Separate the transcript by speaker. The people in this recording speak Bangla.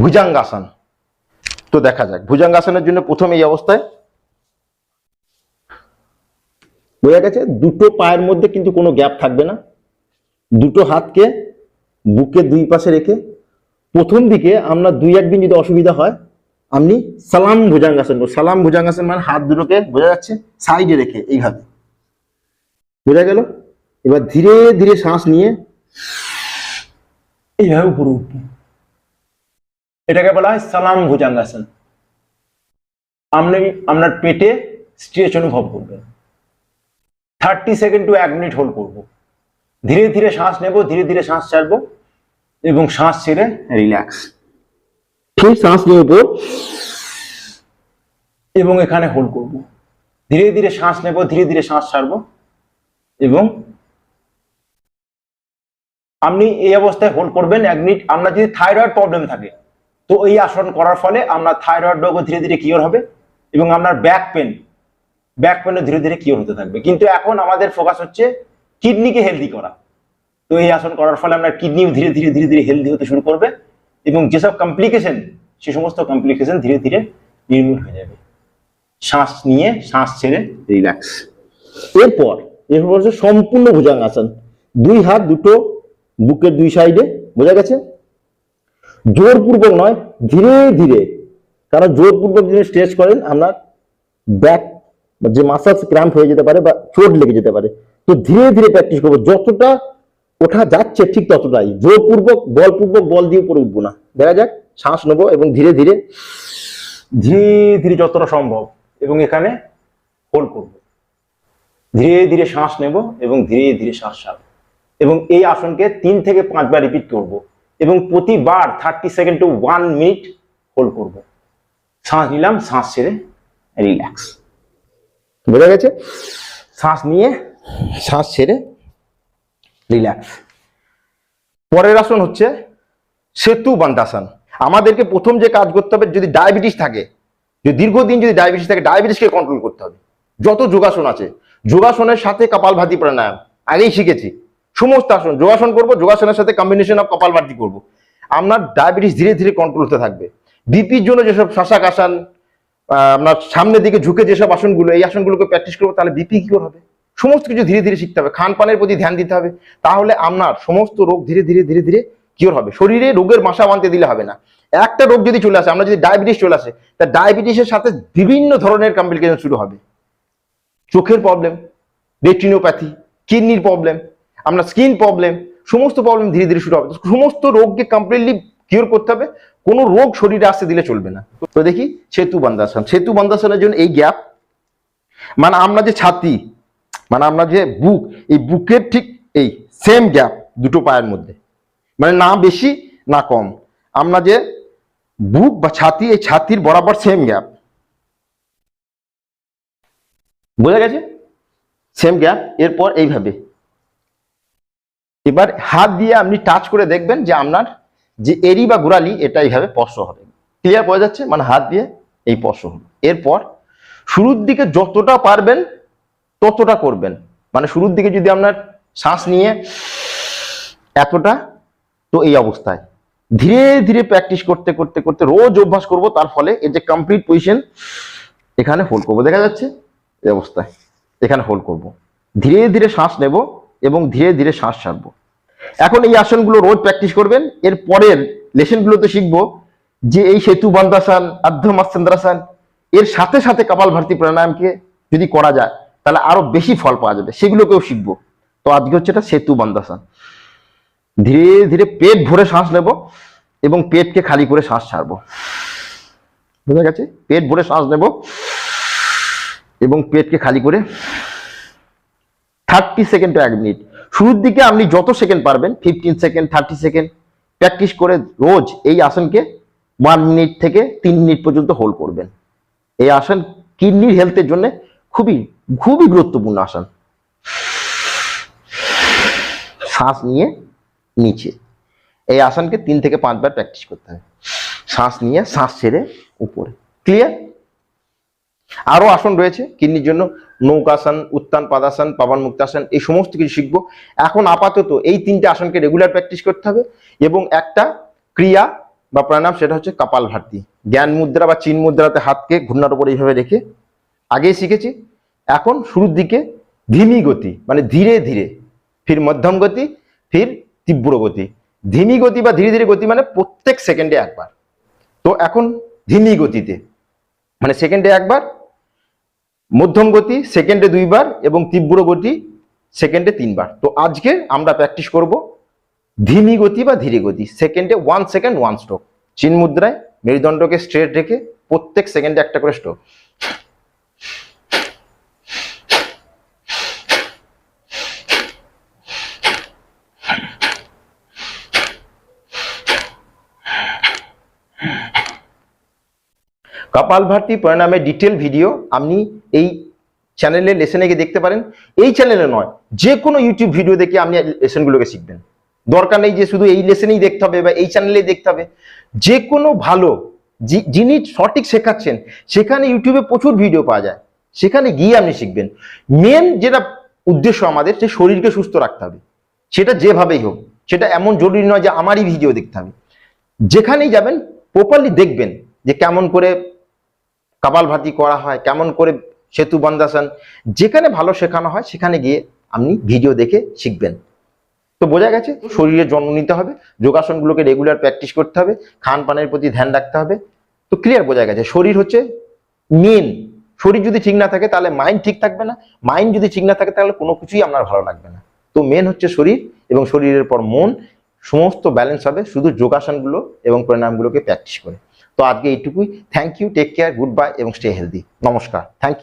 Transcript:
Speaker 1: ভুজাঙ্গাসন। তো দেখা যাক, ভুজাঙ্গাসনের জন্য প্রথম এই অবস্থায় বোঝা গেছে, দুটো পায়ের মধ্যে কিন্তু কোনো গ্যাপ থাকবে না। দুটো হাতকে বুকের দুই পাশে রেখে প্রথম দিকে আমরা দুই একদিন যদি অসুবিধা হয়, আপনি সালাম ভুজাঙ্গাসন সালাম ভুজাঙ্গাসন মানে হাত দুটোকে বোঝা যাচ্ছে সাইডে রেখে এইভাবে। বোঝা গেল? এবার ধীরে ধীরে শ্বাস নিয়ে
Speaker 2: এইভাবে উপরে উঠবো এটাকে বলা হয় সালাম ভুজাঙ্গাসন। আপনি আপনার পেটে স্ট্রেচ অনুভব করবেন। থার্টি সেকেন্ড টু এক মিনিট হোল্ড করব। ধীরে ধীরে শ্বাস নেব ধীরে ধীরে শ্বাস ছাড়বো এবং শ্বাস ছেড়ে
Speaker 1: রিল্যাক্স। ঠিক শ্বাস উপর
Speaker 2: এবং এখানে হোল্ড করব। ধীরে ধীরে শ্বাস নেব ধীরে ধীরে শ্বাস ছাড়বো এবং আপনি এই অবস্থায় হোল্ড করবেন এক মিনিট। আপনার যদি থাইরয়েড প্রবলেম থাকে তো এই আসন করার ফলে আপনার থাইরয়েড রোগও ধীরে ধীরে কিওর হবে এবং আপনার ব্যাক পেন ব্যাক পেনও ধীরে ধীরে কিওর হতে থাকবে। কিন্তু এখন আমাদের ফোকাস হচ্ছে কিডনিকে হেলদি করা। তো এই আসন করার ফলে আপনার কিডনিও ধীরে ধীরে ধীরে ধীরে হেলদি হতে শুরু করবে এবং যেসব কমপ্লিকেশন সে সমস্ত কমপ্লিকেশন ধীরে ধীরে নির্মূল হয়ে যাবে। শ্বাস নিয়ে শ্বাস ছেড়ে
Speaker 1: রিল্যাক্স এরপর এরপর হচ্ছে সম্পূর্ণ ভুজাঙ্গাসন দুই হাত দুটো, বুকের দুই সাইডে বোঝা গেছে? জোরপূর্বক নয়, ধীরে ধীরে। কারণ জোরপূর্বক যদি স্ট্রেচ করেন, আপনার ব্যাক যে মাসাজ ক্র্যাম্প হয়ে যেতে পারে বা চোট লেগে যেতে পারে। তো ধীরে ধীরে প্র্যাকটিস করব। যতটা ওঠা যাচ্ছে ঠিক ততটাই। জোরপূর্বক, বলপূর্বক, বল দিয়ে উপরে উঠবো না। দেখা যাক, শ্বাস নেব এবং ধীরে ধীরে
Speaker 2: ধীরে ধীরে যতটা সম্ভব এবং এখানে হোল্ড করব। ধীরে ধীরে শ্বাস নেব এবং ধীরে ধীরে শ্বাস ছাড়ব। এবং এই আসনকে তিন থেকে পাঁচবার রিপিট করব। এবং প্রতিবার thirty second to one minute hold করব। শ্বাস নিলাম, শ্বাস ছেড়ে রিল্যাক্স
Speaker 1: বোঝা গেছে? শ্বাস নিয়ে শ্বাস ছেড়ে রিল্যাক্স পরের আসন হচ্ছে সেতু বান্দাসন। আমাদেরকে প্রথম যে কাজ করতে হবে, যদি ডায়াবেটিস থাকে, যদি দীর্ঘদিন যদি ডায়াবেটিস থাকে ডায়াবেটিসকে কন্ট্রোল করতে হবে। যত যোগাসন আছে, যোগাসনের সাথে কপালভাতি প্রাণায়াম, আগেই শিখেছি। সমস্ত আসন, যোগাসন করব, যোগাসনের সাথে কম্বিনেশন অফ কপালভাতি করব। আপনার ডায়াবেটিস ধীরে ধীরে কন্ট্রোল হতে থাকবে। বিপির জন্য যেসব শাসাক আসন আপনার সামনের দিকে ঝুঁকে যেসব আসনগুলো, এই আসনগুলোকে প্র্যাকটিস করব, তাহলে বিপি কি করে হবে? সমস্ত কিছু ধীরে ধীরে শিখতে হবে। খান পানের প্রতি ধ্যান দিতে হবে। তাহলে আপনার সমস্ত রোগ ধীরে ধীরে ধীরে ধীরে কিওর হবে। শরীরে রোগের মাসা বানতে দিলে হবে না। একটা রোগ যদি চলে আসে, আমরা যদি ডায়াবেটিস চলে আসে, তা ডায়াবেটিসের সাথে বিভিন্ন ধরনের কমপ্লিকেশন শুরু হবে। চোখের প্রবলেম রেটিনোপ্যাথি কিডনির প্রবলেম আপনার স্কিন প্রবলেম সমস্ত প্রবলেম ধীরে ধীরে শুরু হবে। সমস্ত রোগকে কমপ্লিটলি কিওর করতে হবে। কোনো রোগ শরীরে আসতে দিলে চলবে না। তো দেখি সেতু বান্দাসন সেতু বান্দাসনের জন্য এই গ্যাপ মানে আমরা যে ছাতি মানে আমরা যে বুক, এই বুকের ঠিক এই সেম গ্যাপ দুটো পায়ের মধ্যে। মানে না বেশি, না কম। আমরা যে বুক বা ছাতি, এই ছাতির বরাবর সেম গ্যাপ বোঝা গেছে? সেম গ্যাপ এরপর এইভাবে। এবার হাত দিয়ে আপনি টাচ করে দেখবেন যে আপনার যে এরি বা গোড়ালি, এটা এইভাবে স্পর্শ হবে। ক্লিয়ার বোঝা যাচ্ছে? মানে হাত দিয়ে এই স্পর্শ হবে। এরপর শুরুর দিকে যতটা পারবেন, ততটা করবেন। মানে শুরুর দিকে যদি আপনার শ্বাস নিয়ে এতটা, তো এই অবস্থায়। ধীরে ধীরে প্র্যাকটিস করতে করতে করতে রোজ অভ্যাস করব, তার ফলে এই যে কমপ্লিট পজিশন এখানে হোল্ড করব। দেখা যাচ্ছে? এই অবস্থায়। এখানে হোল্ড করব। ধীরে ধীরে শ্বাস নেব এবং ধীরে ধীরে শ্বাস ছাড়বো। এখন এই আসনগুলো রোজ প্র্যাকটিস করবেন। এর পরের লেসনগুলোতে শিখব, যে এই সেতু বন্দাসন আর্ধমাস্তেন্দ্রাসন এর সাথে সাথে কপাল ভারতী প্রাণায়ামকে যদি করা যায়, তাহলে আরও বেশি ফল পাওয়া যাবে। সেগুলোকেও শিখব। তো আজকে হচ্ছে এটা সেতু বন্দাসন ধীরে ধীরে পেট ভরে শ্বাস নেব এবং পেটকে খালি করে শ্বাস ছাড়বো। বুঝা গেছে? পেট ভরে শ্বাস নেব এবং পেটকে খালি করে থার্টি সেকেন্ড টু এক মিনিট শুরুর দিকে আপনি যত সেকেন্ড পারবেন fifteen second thirty second practice করে রোজ এই আসনকে ওয়ান মিনিট থেকে তিন মিনিট পর্যন্ত হোল্ড করবেন। এই আসন কিডনির হেলথের জন্য খুবই খুবই গুরুত্বপূর্ণ আসন। শ্বাস নিয়ে নিচে। এই আসনকে তিন থেকে পাঁচবার প্র্যাকটিস করতে হবে শ্বাস নিয়ে শ্বাস ছেড়ে উপরে। ক্লিয়ার আরও আসন রয়েছে কিডনির জন্য। নৌকাসন, উত্তান পাদাসন, পাবন মুক্তাসন, এই সমস্ত কিছু শিখব। এখন আপাতত এই তিনটে আসনকে রেগুলার প্র্যাকটিস করতে হবে এবং একটা ক্রিয়া বা প্রাণায়াম, সেটা হচ্ছে কপাল ভাতি জ্ঞান মুদ্রা বা চিন মুদ্রাতে হাতকে ঘূর্ণার উপর এইভাবে রেখে আগেই শিখেছি। এখন শুরুর দিকে ধিমি গতি মানে ধীরে ধীরে, ফির মধ্যম গতি, ফির তীব্র গতি। ধিমি গতি বা ধীরে ধীরে গতি মানে প্রত্যেক সেকেন্ডে একবার। তো এখন ধিমি গতিতে মানে সেকেন্ডে একবার মধ্যম গতি সেকেন্ডে দুইবার এবং তীব্র গতি সেকেন্ডে তিনবার। তো আজকে আমরা প্র্যাকটিস করব ধিমি গতি বা ধীরে গতি। সেকেন্ডে ওয়ান সেকেন্ড ওয়ান স্ট্রোক চিন মুদ্রায় মেরুদণ্ডকে স্ট্রেট রেখে প্রত্যেক সেকেন্ডে একটা করে স্ট্রোক কপালভাতি প্রাণায়ামের ডিটেল ভিডিও আপনি এই চ্যানেলে লেসনে গিয়ে দেখতে পারেন। এই চ্যানেলে নয়, যে কোনো ইউটিউব ভিডিও দেখে আপনি লেসনগুলোকে শিখবেন। দরকার নেই যে শুধু এই লেসনেই দেখতে হবে বা এই চ্যানেলেই দেখতে হবে। যে কোনো ভালো যিনি সঠিক শেখাচ্ছেন, সেখানে ইউটিউবে প্রচুর ভিডিও পাওয়া যায়। সেখানে গিয়ে আপনি শিখবেন। মেন যেটা উদ্দেশ্য আমাদের যে শরীরকে সুস্থ রাখতে হবে। সেটা যেভাবেই হোক, সেটা এমন জরুরি নয় যে আমারই ভিডিও দেখতে হবে। যেখানেই যাবেন প্রপারলি দেখবেন যে কেমন করে কাপালভাতি করা হয়, কেমন করে সেতু বন্দাসন যেখানে ভালো শেখানো হয় সেখানে গিয়ে আপনি ভিডিও দেখে শিখবেন। তো বোঝা গেছে, শরীরে জন্ম নিতে হবে, যোগাসনগুলোকে রেগুলার প্র্যাকটিস করতে হবে, খান পানের প্রতি ধ্যান রাখতে হবে। তো ক্লিয়ার বোঝা গেছে, শরীর হচ্ছে মেন শরীর যদি ঠিক না থাকে তাহলে মাইন্ড ঠিক থাকবে না মাইন্ড যদি ঠিক না থাকে তাহলে কোনো কিছুই আপনার ভালো লাগবে না। তো মেন হচ্ছে শরীর এবং শরীরের পর মন, সমস্ত ব্যালেন্স হবে শুধু যোগাসনগুলো এবং প্রাণায়ামগুলোকে প্র্যাকটিস করে। তো আজকে এইটুকুই। Thank you take care good bye এবং স্টে হেলদি নমস্কার। Thank you